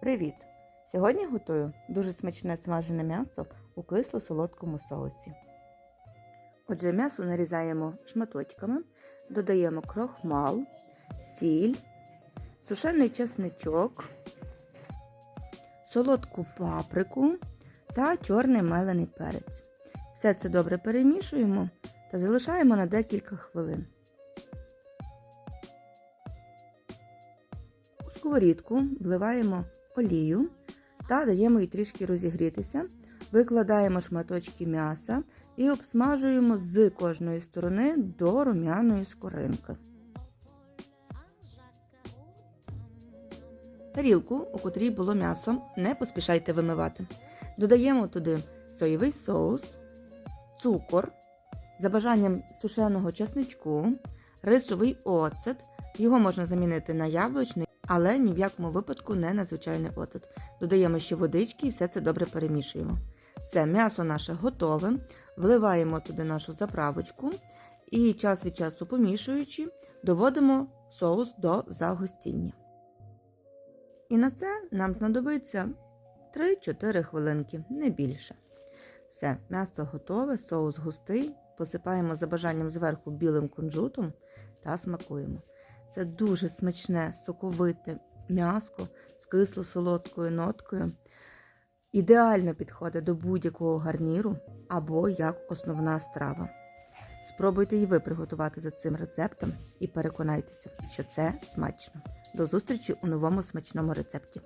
Привіт! Сьогодні готую дуже смачне смажене м'ясо у кисло-солодкому соусі. Отже, м'ясо нарізаємо шматочками, додаємо крохмал, сіль, сушений чесничок, солодку паприку та чорний мелений перець. Все це добре перемішуємо та залишаємо на декілька хвилин. У сковорідку вливаємо олію та даємо їй трішки розігрітися. Викладаємо шматочки м'яса і обсмажуємо з кожної сторони до рум'яної скоринки. Тарілку, у котрій було м'ясо, не поспішайте вимивати. Додаємо туди соєвий соус, цукор, за бажанням сушеного чесничку, рисовий оцет. Його можна замінити на яблучний, але ні в якому випадку не на звичайний. Додаємо ще водички і все це добре перемішуємо. Все, м'ясо наше готове. Вливаємо туди нашу заправочку і час від часу помішуючи, доводимо соус до загустіння. І на це нам знадобиться 3-4 хвилинки, не більше. Все, м'ясо готове, соус густий, посипаємо за бажанням зверху білим кунжутом та смакуємо. Це дуже смачне, соковите м'яско з кисло-солодкою ноткою. Ідеально підходить до будь-якого гарніру або як основна страва. Спробуйте і ви приготувати за цим рецептом і переконайтеся, що це смачно. До зустрічі у новому смачному рецепті.